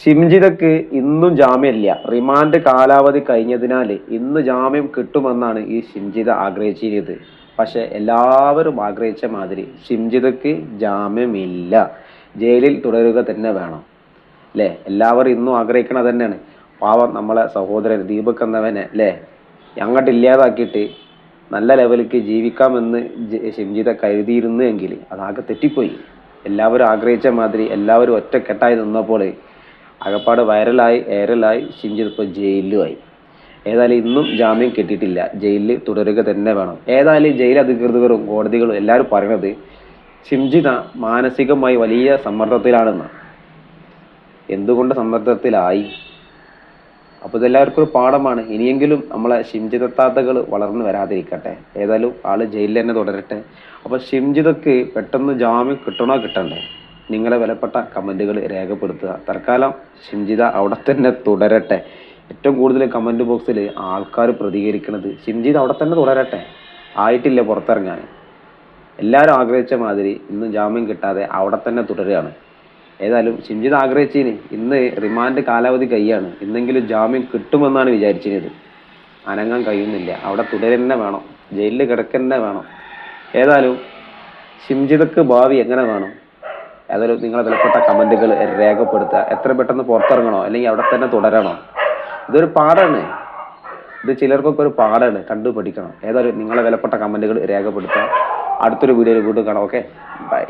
ഷിംജിതക്ക് ഇന്നും ജാമ്യമില്ല. റിമാൻഡ് കാലാവധി കഴിഞ്ഞതിനാൽ ഇന്ന് ജാമ്യം കിട്ടുമെന്നാണ് ഈ ഷിംജിത ആഗ്രഹിച്ചിരുന്നത് പക്ഷെ എല്ലാവരും ആഗ്രഹിച്ച മാതിരി ഷിംജിതക്ക് ജാമ്യമില്ല. ജയിലിൽ തുടരുക തന്നെ വേണം. അല്ലേ എല്ലാവരും ഇന്നും ആഗ്രഹിക്കണത് തന്നെയാണ്. പാവം നമ്മളെ സഹോദരൻ ദീപക് എന്നവനെ അല്ലേ അങ്ങോട്ട് ഇല്ലാതാക്കിയിട്ട് നല്ല ലെവലിലേക്ക് ജീവിക്കാമെന്ന് ഷിംജിത കരുതിയിരുന്നു എങ്കിൽ അതാകെ തെറ്റിപ്പോയി. എല്ലാവരും ആഗ്രഹിച്ച മാതിരി എല്ലാവരും ഒറ്റക്കെട്ടായി നിന്നപ്പോൾ അകപ്പാട് വൈറലായി ഏറലായി ഷിംജിത് ഇപ്പോൾ ജയിലിലുമായി. ഏതായാലും ഇന്നും ജാമ്യം കിട്ടിയിട്ടില്ല. ജയിലിൽ തുടരുക തന്നെ വേണം. ഏതായാലും ജയിൽ അധികൃതരും കോടതികളും എല്ലാവരും പറയണത് ഷിംജിത മാനസികമായി വലിയ സമ്മർദ്ദത്തിലാണെന്ന്. എന്തുകൊണ്ട് സമ്മർദ്ദത്തിലായി? അപ്പോൾ ഇതെല്ലാവർക്കും ഒരു പാഠമാണ്. ഇനിയെങ്കിലും നമ്മളെ ഷിംജിതത്താത്തകൾ വളർന്നു വരാതിരിക്കട്ടെ. ഏതായാലും ആൾ ജയിലിൽ തന്നെ തുടരട്ടെ. അപ്പോൾ ഷിംജിതക്ക് പെട്ടെന്ന് ജാമ്യം കിട്ടണോ കിട്ടണ്ടേ? നിങ്ങളെ വിലപ്പെട്ട കമന്റുകൾ രേഖപ്പെടുത്തുക. തൽക്കാലം ഷിംജിത അവിടെ തന്നെ തുടരട്ടെ. ഏറ്റവും കൂടുതൽ കമന്റ് ബോക്സിൽ ആൾക്കാർ പ്രതികരിക്കുന്നത് ഷിംജിത അവിടെ തന്നെ തുടരട്ടെ. ആയിട്ടില്ല പുറത്തിറങ്ങാൻ. എല്ലാവരും ആഗ്രഹിച്ച മാതിരി ഇന്ന് ജാമ്യം കിട്ടാതെ അവിടെ തന്നെ തുടരുകയാണ്. ഏതായാലും ഷിംജിത് ആഗ്രഹിച്ചതിന് ഇന്ന് റിമാൻഡ് കാലാവധി കൈയാണ് ഇന്നെങ്കിലും ജാമ്യം കിട്ടുമെന്നാണ് വിചാരിച്ചിരുന്നത് അനങ്ങാൻ കഴിയുന്നില്ല. അവിടെ തുടരന്നെ വേണം. ജയിലിൽ കിടക്കന്നെ വേണം. ഏതായാലും ഷിംജിതക്ക് ഭാവി എങ്ങനെ വേണം? ഏതായാലും നിങ്ങളെ വിലപ്പെട്ട കമന്റുകൾ രേഖപ്പെടുത്തുക. എത്ര പെട്ടെന്ന് പുറത്തിറങ്ങണോ? അല്ലെങ്കിൽ അവിടെ തന്നെ തുടരണോ? ഇതൊരു പാടാണ് ഇത് ചിലർക്കൊക്കെ ഒരു പാടാണ് കണ്ടു പഠിക്കണം. ഏതായാലും നിങ്ങളെ വിലപ്പെട്ട കമന്റുകൾ രേഖപ്പെടുത്തുക. അടുത്തൊരു വീഡിയോയിൽ വീണ്ടും കാണാം. Okay bye